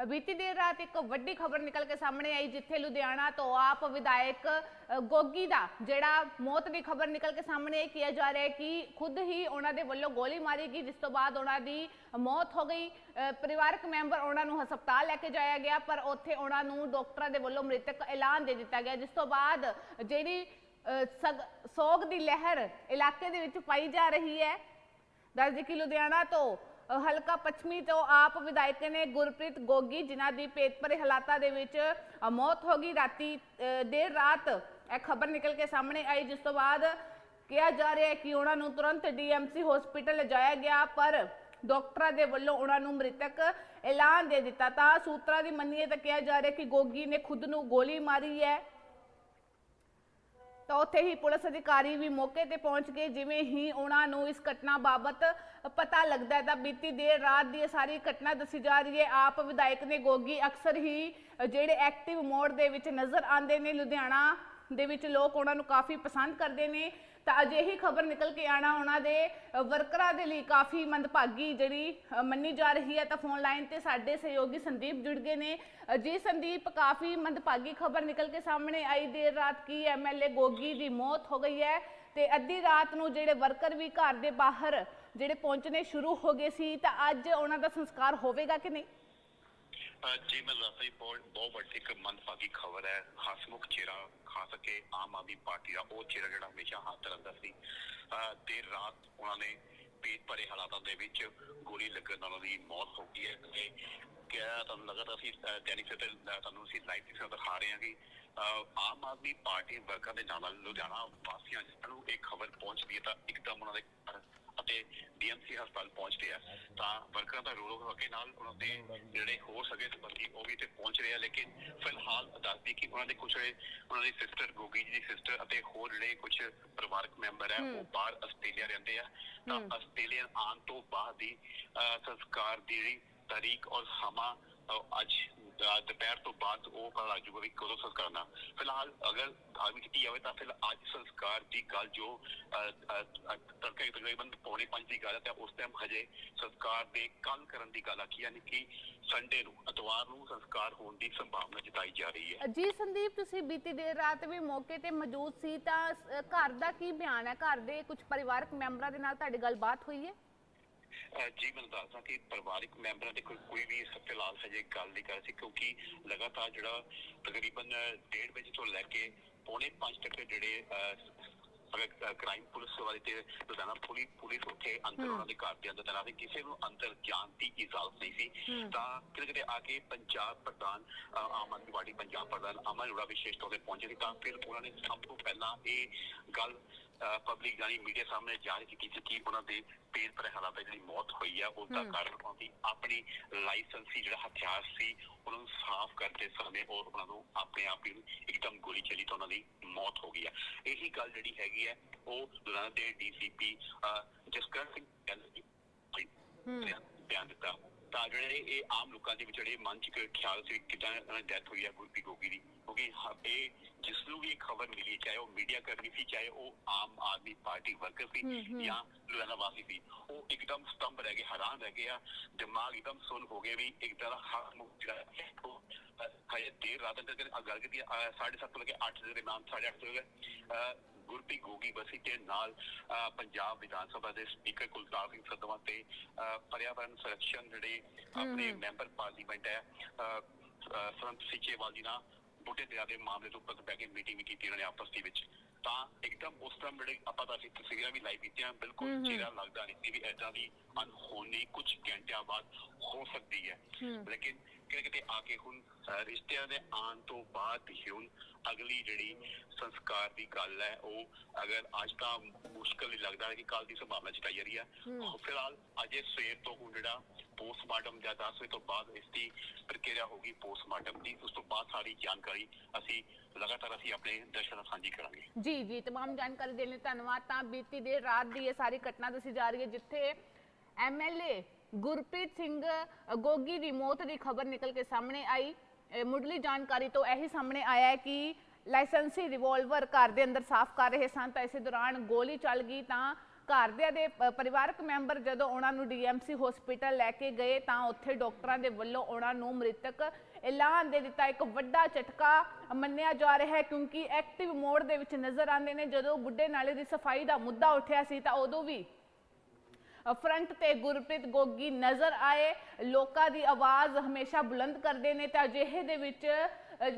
ਬੀਤੀ ਦੇਰ ਰਾਤ ਇੱਕ ਵੱਡੀ ਖਬਰ ਨਿਕਲ ਕੇ ਸਾਹਮਣੇ ਆਈ, ਜਿੱਥੇ ਲੁਧਿਆਣਾ ਤੋਂ ਆਪ ਵਿਧਾਇਕ ਗੋਗੀ ਦਾ ਜਿਹੜਾ ਮੌਤ ਦੀ ਖਬਰ ਨਿਕਲ ਕੇ ਸਾਹਮਣੇ ਆਈ, ਕਿਹਾ ਜਾ ਰਿਹਾ ਹੈ ਕਿ ਖੁਦ ਹੀ ਉਹਨਾਂ ਦੇ ਵੱਲੋਂ ਗੋਲੀ ਮਾਰੀ ਗਈ, ਜਿਸ ਤੋਂ ਬਾਅਦ ਉਹਨਾਂ ਦੀ ਮੌਤ ਹੋ ਗਈ। ਪਰਿਵਾਰਕ ਮੈਂਬਰ ਉਹਨਾਂ ਨੂੰ ਹਸਪਤਾਲ ਲੈ ਕੇ ਜਾਇਆ ਗਿਆ, ਪਰ ਉੱਥੇ ਉਹਨਾਂ ਨੂੰ ਡਾਕਟਰਾਂ ਦੇ ਵੱਲੋਂ ਮ੍ਰਿਤਕ ਐਲਾਨ ਦੇ ਦਿੱਤਾ ਗਿਆ, ਜਿਸ ਤੋਂ ਬਾਅਦ ਜਿਹੜੀ ਸੋਗ ਦੀ ਲਹਿਰ ਇਲਾਕੇ ਦੇ ਵਿੱਚ ਪਾਈ ਜਾ ਰਹੀ ਹੈ। ਦੱਸ ਦਈਏ ਕਿ ਲੁਧਿਆਣਾ ਤੋਂ ਹਲਕਾ ਪੱਛਮੀ ਤੋਂ ਆਪ ਵਿਧਾਇਕ ਨੇ ਗੁਰਪ੍ਰੀਤ ਗੋਗੀ, ਜਿਨ੍ਹਾਂ ਦੀ ਪੇਟ ਭਰੇ ਹਾਲਾਤਾਂ ਦੇ ਵਿੱਚ ਮੌਤ ਹੋ ਗਈ। ਰਾਤੀ ਦੇਰ ਰਾਤ ਇਹ ਖਬਰ ਨਿਕਲ ਕੇ ਸਾਹਮਣੇ ਆਈ, ਜਿਸ ਤੋਂ ਬਾਅਦ ਕਿਹਾ ਜਾ ਰਿਹਾ ਹੈ ਕਿ ਉਹਨਾਂ ਨੂੰ ਤੁਰੰਤ ਡੀਐਮਸੀ ਹਸਪੀਟਲ ਲਿਜਾਇਆ ਗਿਆ, ਪਰ ਡਾਕਟਰਾਂ ਦੇ ਵੱਲੋਂ ਉਹਨਾਂ ਨੂੰ ਮ੍ਰਿਤਕ ਐਲਾਨ ਦੇ ਦਿੱਤਾ। ਤਾਂ ਸੂਤਰਾਂ ਦੀ ਮੰਨੀਏ ਤਾਂ ਕਿਹਾ ਜਾ ਰਿਹਾ ਕਿ ਗੋਗੀ ਨੇ ਖੁਦ ਨੂੰ ਗੋਲੀ ਮਾਰੀ ਹੈ। ਤਾਂ ਉੱਥੇ ਹੀ ਪੁਲਿਸ ਅਧਿਕਾਰੀ ਵੀ ਮੌਕੇ ਤੇ ਪਹੁੰਚ ਗਏ। ਜਿਵੇਂ ਹੀ ਉਹਨਾਂ ਨੂੰ ਇਸ ਘਟਨਾ ਬਾਬਤ ਪਤਾ ਲੱਗਦਾ ਹੈ ਤਾਂ ਬੀਤੀ ਦੇਰ ਰਾਤ ਦੀ ਇਹ ਸਾਰੀ ਘਟਨਾ ਦੱਸੀ ਜਾ ਰਹੀ ਹੈ। ਆਪ ਵਿਧਾਇਕ ਨੇ ਗੋਗੀ ਅਕਸਰ ਹੀ ਜਿਹੜੇ ਐਕਟਿਵ ਮੋਡ ਦੇ ਵਿੱਚ ਨਜ਼ਰ ਆਉਂਦੇ ਨੇ। ਲੁਧਿਆਣਾ ਦੇ ਵਿੱਚ ਲੋਕ ਉਹਨਾਂ ਨੂੰ ਕਾਫੀ ਪਸੰਦ ਕਰਦੇ ਨੇ। ਤਾਂ ਅਜਿਹੀ ਖਬਰ ਨਿਕਲ ਕੇ ਆਣਾ ਉਹਨਾਂ ਦੇ ਵਰਕਰਾਂ ਦੇ ਲਈ ਕਾਫੀ ਮੰਦਭਾਗੀ ਜਿਹੜੀ ਮੰਨੀ ਜਾ ਰਹੀ ਹੈ। ਤਾਂ ਫੋਨ ਲਾਈਨ ਤੇ ਸਾਡੇ ਸਹਿਯੋਗੀ ਸੰਦੀਪ ਜੁੜ ਗਏ ਨੇ। ਅ, ਜੀ ਸੰਦੀਪ ਕਾਫੀ ਮੰਦਭਾਗੀ ਖਬਰ ਨਿਕਲ ਕੇ ਸਾਹਮਣੇ ਆਈ। ਦੇਰ ਰਾਤ ਕੀ ਐਮਐਲਏ ਗੋਗੀ ਦੀ ਮੌਤ ਹੋ ਗਈ ਹੈ ਤੇ ਅੱਧੀ ਰਾਤ ਨੂੰ ਜਿਹੜੇ ਵਰਕਰ ਵੀ ਘਰ ਦੇ ਬਾਹਰ ਜਿਹੜੇ ਪਹੁੰਚਣੇ ਸ਼ੁਰੂ ਹੋ ਗਏ ਸੀ ਤਾਂ ਅੱਜ ਉਹਨਾਂ ਦਾ ਸੰਸਕਾਰ ਹੋਵੇਗਾ ਕਿ ਨਹੀਂ? ਜੀ ਮੈਂ ਦੱਸਦਾ ਜੀ ਬਹੁਤ ਬਹੁਤ ਵੱਡੀ ਇੱਕ ਮੰਦਭਾਗੀ ਖਬਰ ਹੈ। ਹਸਮੁਖ ਚਿਹਰਾ ਖਾਸ ਕਰਕੇ ਆਮ ਆਦਮੀ ਪਾਰਟੀ ਦਾ। ਉਹ ਚਿਹਰਾ ਜਿਹੜਾ ਹਮੇਸ਼ਾ ਹੱਥ ਰਹਿੰਦਾ ਸੀ। ਦੇਰ ਰਾਤ ਉਹਨਾਂ ਨੇ ਪੇਟ ਭਰੇ ਹਾਲਾਤਾਂ ਦੇ ਵਿੱਚ ਗੋਲੀ ਲੱਗਣ ਨਾਲ ਉਹਦੀ ਮੌਤ ਹੋ ਗਈ ਹੈ। ਤੇ ਕਿਹਾ ਤੁਹਾਨੂੰ ਲਗਾਤਾਰ ਅਸੀਂ ਦੈਨਿਕ ਸਵੇਰ ਤੁਹਾਨੂੰ ਅਸੀਂ ਲਾਈਵ ਤੇ ਦਿਖਾ ਰਹੇ ਹਾਂ ਕਿ ਅ, ਆਮ ਆਦਮੀ ਪਾਰਟੀ ਵਰਕਰਾਂ ਦੇ ਨਾਲ ਨਾਲ ਲੁਧਿਆਣਾ ਵਾਸੀਆਂ ਜਿਹਨਾਂ ਨੂੰ ਇਹ ਖਬਰ ਪਹੁੰਚਦੀ ਹੈ ਤਾਂ ਇੱਕਦਮ ਉਹਨਾਂ ਦੇ ਘਰ ਅਤੇ ਡੀਐਮਸੀ ਹਸਪਤਾਲ ਪਹੁੰਚਦੇ ਆ ਤਾਂ ਵਰਕਰਾਂ ਦਾ ਰੋਲ ਹੋ ਕੇ ਨਾਲ ਉਹਨਾਂ ਦੇ ਜਿਹੜੇ ਹੋ ਸਕੇ ਸੰਬੰਧੀ ਉਹ ਵੀ ਤੇ ਪਹੁੰਚ ਰਹੇ ਆ ਲੇਕਿਨ ਫਿਲਹਾਲ ਦੱਸਦੀ ਕਿ ਉਹਨਾਂ ਦੇ ਕੁਝ ਉਹਨਾਂ ਦੀ ਸਿਸਟਰ ਗੋਗੀ ਜੀ ਦੀ ਸਿਸਟਰ ਅਤੇ ਹੋਰ ਜਿਹੜੇ ਕੁਝ ਪਰਿਵਾਰਕ ਮੈਂਬਰ ਹੈ ਉਹ ਬਾਹਰ ਆਸਟ੍ਰੇਲੀਆ ਰਹਿੰਦੇ ਆ। ਤਾਂ ਆਸਟ੍ਰੇਲੀਆ ਆਉਣ ਤੋਂ ਬਾਅਦ ਦੀ ਸੰਸਕਾਰ ਦੀ ਤਾਰੀਖ ਔਰ ਸਮਾਂ ਅੱਜ ਦੁਪਹਿਰ ਤੋਂ ਬਾਅਦ ਉਹ ਪਤਾ ਲੱਗ ਜੂਗਾ ਵੀ ਕਦੋਂ ਸੰਸਕਾਰ ਕਰਨਾ ਫਿਲਹਾਲ ਅਗਰ ਗੱਲ ਕੀਤੀ ਜਾਵੇ ਤਾਂ ਫਿਰ ਅੱਜ ਸੰਸਕਾਰ ਦੀ ਗੱਲ ਜੋ ਤੜਕੇ ਤਕਰੀਬਨ ਪੌਣੇ ਪੰਜ ਦੀ ਗੱਲ ਹੈ ਤਾਂ ਉਸ ਟਾਈਮ ਹਜੇ ਸੰਸਕਾਰ ਦੇ ਕੱਲ ਕਰਨ ਦੀ ਗੱਲ ਆਖੀ, ਯਾਨੀ ਕਿ ਸੰਡੇ ਨੂੰ, ਐਤਵਾਰ ਨੂੰ ਸੰਸਕਾਰ ਹੋਣ ਦੀ ਸੰਭਾਵਨਾ ਜਤਾਈ ਜਾ ਰਹੀ ਹੈ। ਜੀ ਸੰਦੀਪ, ਤੁਸੀਂ ਬੀਤੀ ਦੇਰ ਰਾਤ ਵੀ ਮੌਕੇ ਤੇ ਮੌਜੂਦ ਸੀ ਤਾਂ ਘਰ ਦਾ ਕੀ ਬਿਆਨ ਹੈ? ਘਰ ਦੇ ਕੁਝ ਪਰਿਵਾਰਕ ਮੈਂਬਰਾਂ ਦੇ ਨਾਲ ਤੁਹਾਡੀ ਗੱਲਬਾਤ ਹੋਈ ਹੈ? ਜੀ ਮੈਂ ਦੱਸਦਾ ਕਿ ਪਰਿਵਾਰਿਕ ਮੈਂਬਰਾਂ ਦੇ ਕੋਈ ਕੋਈ ਵੀ ਫਿਲਹਾਲ ਹਜੇ ਗੱਲ ਨਹੀਂ ਕਰ ਸੀ ਕਿਉਂਕਿ ਲਗਾਤਾਰ ਜਿਹੜਾ ਤਕਰੀਬਨ 1:30 ਵਜੇ ਤੋਂ ਲੈ ਕੇ ਪੌਣੇ 5 ਤੱਕ ਜਿਹੜੇ ਕ੍ਰਾਈਮ ਪੁਲਿਸ ਵਾਲੇ ਤੇ ਲੁਧਿਆਣਾ ਪੁਲਿਸ ਪੁਲਿਸ ਉੱਥੇ ਅੰਦਰ ਉਹਨਾਂ ਦੇ ਘਰ ਦੇ ਅੰਦਰ ਤੈਨਾਤ ਸੀ। ਕਿਸੇ ਨੂੰ ਅੰਦਰ ਜਾਣ ਦੀ ਇਜਾਜ਼ਤ ਨਹੀਂ ਸੀ। ਤਾਂ ਕਿਤੇ ਕਿਤੇ ਆ ਕੇ ਪੰਜਾਬ ਪ੍ਰਧਾਨ ਆਮ ਆਦਮੀ ਪਾਰਟੀ ਪੰਜਾਬ ਪ੍ਰਧਾਨ ਅਮਨ ਅਰੋੜਾ ਵਿਸ਼ੇਸ਼ ਤੌਰ ਤੇ ਪਹੁੰਚੇ ਸੀ। ਤਾਂ ਫਿਰ ਉਹਨਾਂ ਨੇ ਸਭ ਤੋਂ ਪਹਿਲਾਂ ਇਹ ਗੱਲ ਪਬਲਿਕ ਜਾਨੀ ਮੀਡੀਆ ਸਾਹਮਣੇ ਜਾਹਿਰ ਕੀਤੀ ਸੀ ਕਿ ਉਹਨਾਂ ਦੇ ਪੇਟ ਪਰ ਹਾਲਾਤ ਜਿਹੜੀ ਮੌਤ ਹੋਈ ਆ ਉਸ ਦਾ ਕਾਰਨ ਉਹਨਾਂ ਦੀ ਆਪਣੀ ਲਾਇਸੈਂਸੀ ਜਿਹੜਾ ਹਥਿਆਰ ਸੀ ਉਹਨਾਂ ਨੂੰ ਸਾਫ਼ ਕਰਦੇ ਸਮੇਂ ਔਰ ਉਹਨਾਂ ਨੂੰ ਆਪਣੇ ਆਪ ਹੀ ਇੱਕਦਮ ਗੋਲੀ ਚੱਲੀ ਤਾਂ ਉਹਨਾਂ ਦੀ ਮੌਤ ਹੋ ਗਈ ਆ। ਇਹੀ ਗੱਲ ਜਿਹੜੀ ਹੈਗੀ ਹੈ ਉਹ ਲੁਧਿਆਣਾ ਦੇ ਡੀਸੀਪੀ ਜਸਕਰਨ ਸਿੰਘ ਗਿੱਲ ਬਿਆਨ ਦਿੱਤਾ। ਤਾਂ ਜਿਹੜੇ ਇਹ ਆਮ ਲੋਕਾਂ ਦੇ ਵਿੱਚ ਜਿਹੜੇ ਮਨ ਚ ਖਿਆਲ ਸੀ ਕਿਦਾਂ ਡੈਥ ਹੋਈ ਹੈ ਗੁਰਪ੍ਰੀਤ ਗੋਗੀ ਦੀ ਕਿਉਂਕਿ ਇਹ ਜਿਸ ਨੂੰ ਵੀ ਖਬਰ ਮਿਲੀ ਚਾਹੇ ਉਹ ਮੀਡੀਆ ਕਰਮੀ ਸੀ ਚਾਹੇ ਉਹ ਆਮ ਆਦਮੀ ਪਾਰਟੀ ਵਰਕਰ ਸੀ ਜਾਂ ਲੁਧਿਆਣਾ ਵਾਸੀ ਸੀ ਉਹ ਇੱਕਦਮ ਸਤੰਭ ਰਹਿ ਗਏ ਹੈਰਾਨ ਰਹਿ ਗਏ ਆ ਦਿਮਾਗ ਇੱਕਦਮ ਸੁੰਨ ਹੋ ਗਏ ਵੀ ਇੱਕ ਤਰ੍ਹਾਂ ਹੱਥ ਮੁੱਕ ਜਿਹੜਾ ਹੈ ਉਹ ਅ, ਹਜੇ ਦੇਰ ਰਾਤ ਤੱਕ ਗੱਲ ਕੀਤੀ 7:30 ਤੋਂ ਲੈ ਕੇ 8 ਦੇ ਦਰਮਿਆਨ 8:30 ਤੋਂ ਲੈ ਗੁਰਪ੍ਰੀਤ ਗੋਗੀ ਬਸੀ ਦੇ ਨਾਲ ਪੰਜਾਬ ਵਿਧਾਨ ਸਭਾ ਦੇ ਸਪੀਕਰ ਕੁਲਤਾਰ ਸਿੰਘ ਸੰਧਵਾ ਤੇ ਅ, ਪਰਿਆਵਰਣ ਸੰਰਖਣ ਜਿਹੜੇ ਆਪਣੇ ਮੈਂਬਰ ਪਾਰਲੀਮੈਂਟ ਹੈ ਸੰਤ ਸੀਚੇਵਾਲ ਜੀ ਨਾਲ ਬੁੱਢੇ ਦਰਿਆ ਦੇ ਮਾਮਲੇ ਤੋਂ ਉੱਪਰ ਕੇ ਮੀਟਿੰਗ ਵੀ ਕੀਤੀ ਉਹਨਾਂ ਨੇ ਆਪਸ ਦੇ ਵਿੱਚ। ਤਾਂ ਇੱਕਦਮ ਉਸ ਤਰ੍ਹਾਂ ਜਿਹੜੇ ਆਪਾਂ ਤਾਂ ਅਸੀਂ ਤਸਵੀਰਾਂ ਵੀ ਲਾਈਵ ਕੀਤੀਆਂ ਬਿਲਕੁਲ ਚਿਹਰਾ ਲੱਗਦਾ ਨਹੀਂ ਸੀ ਵੀ ਐਦਾਂ ਦੀ ਅਨਹੋਣੀ ਕੁਝ ਘੰਟਿਆਂ ਬਾਅਦ ਹੋ ਸਕਦੀ ਹੈ। ਲੇਕਿਨ ਕਿਤੇ ਕਿਤੇ ਆ ਕੇ ਹੁਣ ਅ, ਰਿਸ਼ਤਿਆਂ ਦੇ ਆਉਣ ਤੋਂ ਬਾਅਦ ਹੀ ਹੁਣ ਅਗਲੀ ਜਿਹੜੀ ਸੰਸਕਾਰ ਦੀ ਗੱਲ ਹੈ ਉਹ ਅਗਰ ਅੱਜ ਤਾਂ ਮੁਸ਼ਕਲ ਹੀ ਲੱਗਦਾ ਹੈ ਕਿ ਕੱਲ ਦੀ ਸੰਭਾਵਨਾ ਜਤਾਈ ਜਾ ਰਹੀ ਹੈ ਫਿਲਹਾਲ ਅਜੇ ਸਵੇਰ ਤੋਂ ਹੁਣ ਜਿਹੜਾ ਪੋਸਟਮਾਰਟਮ ਜਾਂ 10 ਵਜੇ ਤੋਂ ਬਾਅਦ ਇਸ ਦੀ ਪ੍ਰਕਿਰਿਆ ਹੋਗੀ ਪੋਸਟਮਾਰਟਮ ਦੀ ਉਸ ਤੋਂ ਬਾਅਦ ਸਾਰੀ ਜਾਣਕਾਰੀ ਅਸੀਂ ਲਗਾਤਾਰ ਅਸੀਂ ਆਪਣੇ ਦਰਸ਼ਕਾਂ ਨਾਲ ਸਾਂਝੀ ਕਰਾਂਗੇ ਜੀ ਜੀ तमाम ਜਾਣਕਾਰੀ ਦੇਣ ਲਈ ਧੰਨਵਾਦ ਤਾਂ ਬੀਤੀ ਦੇਰ ਰਾਤ ਦੀ ਇਹ ਸਾਰੀ ਘਟਨਾ ਦੱਸੀ ਜਾ ਰਹੀ ਹੈ ਜਿੱਥੇ ਐਮਐਲਏ ਗੁਰਪ੍ਰੀਤ ਸਿੰਘ ਗੋਗੀ ਦੀ ਮੌਤ ਦੀ ਖਬਰ ਨਿਕਲ ਕੇ ਸਾਹਮਣੇ ਆਈ। ਮੁੱਢਲੀ ਜਾਣਕਾਰੀ ਤੋਂ ਇਹੀ ਸਾਹਮਣੇ ਆਇਆ ਹੈ ਕਿ ਲਾਇਸੈਂਸੀ ਰਿਵਾਲਵਰ ਘਰ ਦੇ ਅੰਦਰ ਸਾਫ਼ ਕਰ ਰਹੇ ਸਨ, ਤਾਂ ਇਸੇ ਦੌਰਾਨ ਗੋਲੀ ਚੱਲ ਗਈ ਤਾਂ ਘਰਦਿਆਂ ਦੇ ਪਰਿਵਾਰਕ ਮੈਂਬਰ ਜਦੋਂ ਉਹਨਾਂ ਨੂੰ ਡੀਐਮਸੀ ਹਸਪੀਟਲ ਲੈ ਕੇ ਗਏ ਤਾਂ ਉੱਥੇ ਡਾਕਟਰਾਂ ਦੇ ਵੱਲੋਂ ਉਹਨਾਂ ਨੂੰ ਮ੍ਰਿਤਕ ਐਲਾਨ ਦੇ ਦਿੱਤਾ। ਇੱਕ ਵੱਡਾ ਝਟਕਾ ਮੰਨਿਆ ਜਾ ਰਿਹਾ ਹੈ ਕਿਉਂਕਿ ਐਕਟਿਵ ਮੋਡ ਦੇ ਵਿੱਚ ਨਜ਼ਰ ਆਉਂਦੇ ਨੇ। ਜਦੋਂ ਬੁੱਢੇ ਨਾਲੇ ਦੀ ਸਫ਼ਾਈ ਦਾ ਮੁੱਦਾ ਉੱਠਿਆ ਸੀ ਤਾਂ ਉਦੋਂ ਵੀ ਫਰੰਟ ਤੇ ਗੁਰਪ੍ਰੀਤ ਗੋਗੀ ਨਜ਼ਰ ਆਏ। ਲੋਕਾਂ ਦੀ ਆਵਾਜ਼ ਹਮੇਸ਼ਾ ਬੁਲੰਦ ਕਰਦੇ ਨੇ ਤੇ ਅਜਿਹੇ ਦੇ ਵਿੱਚ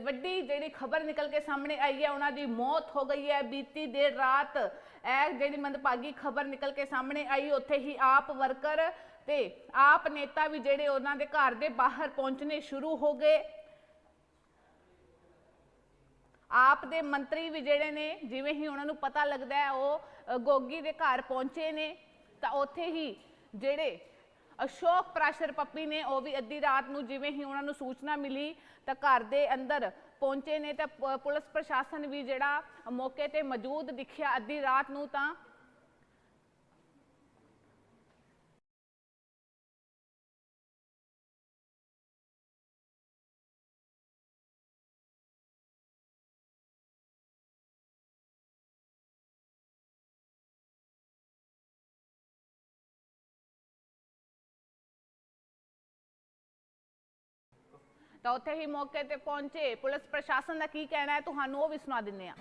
ਵੱਡੀ ਜਿਹੜੀ ਖਬਰ ਨਿਕਲ ਕੇ ਸਾਹਮਣੇ ਆਈ ਹੈ, ਉਹਨਾਂ ਦੀ ਮੌਤ ਹੋ ਗਈ ਹੈ। ਬੀਤੀ ਦੇਰ ਰਾਤ ਇਹ ਜਿਹੜੀ ਮੰਦਭਾਗੀ ਖਬਰ ਨਿਕਲ ਕੇ ਸਾਹਮਣੇ ਆਈ, ਉੱਥੇ ਹੀ ਆਪ ਵਰਕਰ ਤੇ ਆਪ ਨੇਤਾ ਵੀ ਜਿਹੜੇ ਉਹਨਾਂ ਦੇ ਘਰ ਦੇ ਬਾਹਰ ਪਹੁੰਚਣੇ ਸ਼ੁਰੂ ਹੋ ਗਏ। ਆਪ ਦੇ ਮੰਤਰੀ ਵੀ ਜਿਹੜੇ ਨੇ, ਜਿਵੇਂ ਹੀ ਉਹਨਾਂ ਨੂੰ ਪਤਾ ਲੱਗਦਾ ਹੈ, ਉਹ ਗੋਗੀ ਦੇ ਘਰ ਪਹੁੰਚੇ ਨੇ। ਤਾਂ ਉੱਥੇ ਹੀ ਜਿਹੜੇ ਅਸ਼ੋਕ ਪ੍ਰਾਸ਼ਰ ਪੱਪੀ ਨੇ, ਉਹ ਵੀ ਅੱਧੀ ਰਾਤ ਨੂੰ ਜਿਵੇਂ ਹੀ ਉਹਨਾਂ ਨੂੰ ਸੂਚਨਾ ਮਿਲੀ, ਤਾਂ ਘਰ ਦੇ ਅੰਦਰ ਪਹੁੰਚੇ ਨੇ, ਤਾਂ ਪੁਲਿਸ ਪ੍ਰਸ਼ਾਸਨ ਵੀ ਜਿਹੜਾ ਮੌਕੇ ਤੇ ਮੌਜੂਦ ਦਿਖਿਆ ਅੱਧੀ ਰਾਤ ਨੂੰ ਤਾਂ ਤਾਂ ਉੱਥੇ ਹੀ ਮੌਕੇ ਤੇ ਪਹੁੰਚੇ। ਪੁਲਿਸ ਪ੍ਰਸ਼ਾਸਨ ਦਾ ਕੀ ਕਹਿਣਾ ਹੈ? ਤੁਹਾਨੂੰ ਉਹ ਵੀ ਸੁਣਾ ਦਿੰਨੇ ਆ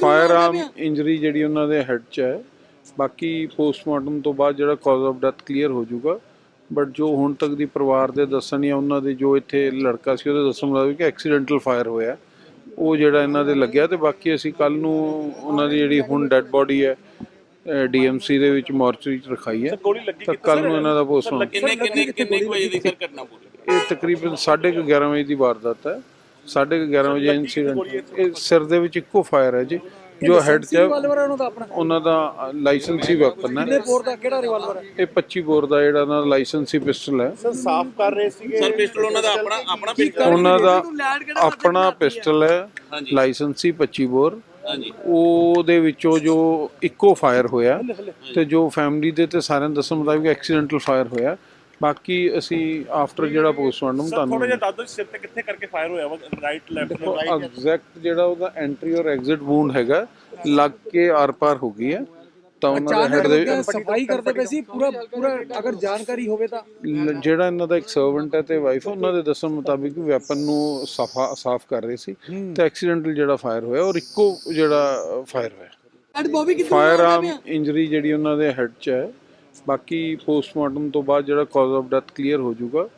ਫਾਇਰ ਆਰਮ ਇੰਜਰੀ ਜਿਹੜੀ ਉਹਨਾਂ ਦੇ ਹੈਡ 'ਚ ਹੈ। ਬਾਕੀ ਪੋਸਟਮਾਰਟਮ ਤੋਂ ਬਾਅਦ ਜਿਹੜਾ ਕਾਜ਼ ਆਫ ਡੈਥ ਕਲੀਅਰ ਹੋ ਜਾਊਗਾ। ਬਟ ਜੋ ਹੁਣ ਤੱਕ ਦੀ ਪਰਿਵਾਰ ਦੇ ਦੱਸਣ ਜਾਂ ਉਹਨਾਂ ਦੇ ਜੋ ਇੱਥੇ ਲੜਕਾ ਸੀ ਉਹਦੇ ਦੱਸਣ ਮੁਤਾਬਿਕ ਕਿ ਐਕਸੀਡੈਂਟਲ ਫਾਇਰ ਹੋਇਆ। ਉਹ ਜਿਹੜਾ ਇਹਨਾਂ ਦੇ ਲੱਗਿਆ ਤੇ ਬਾਕੀ ਅਸੀਂ ਕੱਲ ਨੂੰ ਉਹਨਾਂ ਦੀ ਜਿਹੜੀ ਹੁਣ ਡੈੱਡ ਬੋਡੀ ਹੈ ਡੀਐਮਸੀ ਦੇ ਵਿੱਚ ਮੋਰਚਰੀ 'ਚ ਰਖਾਈ ਹੈ। ਤਾਂ ਕੱਲ ਨੂੰ ਇਹਨਾਂ ਦਾ ਪੋਸਟਮਾਰਟਮ ਕਿੰਨੇ ਕਿੰਨੇ ਕਿੰਨੇ ਵਜੇ ਦੀ ਸਰ ਘਟਨਾ ਪੂਰੀ ਇਹ ਤਕਰੀਬਨ 11:30 ਵਜੇ ਦੀ ਵਾਰਦਾਤ ਹੈ। 11:30 ਵਜੇ ਇਨਸੀਡੈਂਟ ਇਹ ਸਿਰ ਦੇ ਵਿੱਚ ਇੱਕੋ ਫਾਇਰ ਹੈ ਜੀ। ਜੋ ਹੈਡ ਹੈ ਉਹਨਾਂ ਦਾ ਲਾਇਸੈਂਸੀ ਵੈਪਨ ਹੈ ਕਿੰਨੇ ਬੋਰ ਦਾ ਕਿਹੜਾ ਰਿਵਾਲਵਰ ਹੈ? ਇਹ 25 ਬੋਰ ਦਾ ਜਿਹੜਾ ਉਹਨਾਂ ਦਾ ਲਾਇਸੈਂਸੀ ਪਿਸਟਲ ਹੈ। ਸਾਫ਼ ਕਰ ਰਹੇ ਸੀਗੇ। ਸਰ ਪਿਸਟਲ ਉਹਨਾਂ ਦਾ ਆਪਣਾ ਆਪਣਾ ਪਿਸਟਲ ਉਹਨਾਂ ਦਾ ਆਪਣਾ ਪਿਸਟਲ ਹੈ? Licensee 25 bore. ਉਹਦੇ ਵਿੱਚੋਂ ਜੋ ਇੱਕੋ ਫਾਇਰ ਹੋਇਆ ਤੇ ਜੋ ਫੈਮਿਲੀ ਦੇ ਤੇ ਸਾਰਿਆਂ ਦੇ ਦੱਸਣ ਮੁਤਾਬਿਕ ਐਕਸੀਡੈਂਟਲ ਫਾਇਰ ਹੋਇਆ। ਬਾਕੀ ਅਸੀਂ ਆਫਟਰ ਜਿਹੜਾ ਪੋਸਟਮਾਰਟਮ ਥੋੜਾ ਤੁਹਾਨੂੰ ਜਿਹਾ ਦਾਦੋ ਸਿਰ ਤੇ ਕਿੱਥੇ ਕਰਕੇ ਫਾਇਰ ਹੋਇਆ ਵਾ? ਰਾਈਟ ਲੈਫਟ ਰਾਈਟ ਐਗਜ਼ੈਕਟ ਜਿਹੜਾ ਉਹਦਾ ਐਂਟਰੀ ਔਰ ਐਗਜ਼ਿਟ ਵੂਨ ਹੈਗਾ ਲੱਗ ਕੇ ਆਰ-ਪਾਰ ਹੋ ਗਈ ਹੈ। ਤਾਂ ਉਹਨਾਂ ਦੇ ਹੈਡ ਦੇ ਸਫ਼ਾਈ ਕਰਦੇ ਪਏ ਸੀ ਪੂਰਾ ਪੂਰਾ ਅਗਰ ਜਾਣਕਾਰੀ ਹੋਵੇ ਤਾਂ। ਜਿਹੜਾ ਇਹਨਾਂ ਦਾ ਇੱਕ ਸਰਵੈਂਟ ਹੈ ਤੇ ਵਾਈਫ ਉਹਨਾਂ ਦੇ ਦੱਸਣ ਮੁਤਾਬਿਕ ਵੈਪਨ ਨੂੰ ਸਾਫਾ ਸਾਫ਼ ਕਰ ਰਹੇ ਸੀ ਤੇ ਐਕਸੀਡੈਂਟਲ ਜਿਹੜਾ ਫਾਇਰ ਹੋਇਆ ਔਰ ਇੱਕੋ ਜਿਹੜਾ ਫਾਇਰ ਹੋਇਆ। ਐਡ ਬੋਬੀ ਕਿੱਥੇ ਫਾਇਰ ਆਰਮ ਇੰਜਰੀ ਜਿਹੜੀ ਉਹਨਾਂ ਦੇ ਹੈਡ 'ਚ ਹੈ। ਬਾਕੀ ਪੋਸਟਮਾਰਟਮ ਤੋਂ ਬਾਅਦ ਜਿਹੜਾ ਕਾਜ਼ ਆਫ ਡੈਥ ਕਲੀਅਰ ਹੋ ਜਾਊਗਾ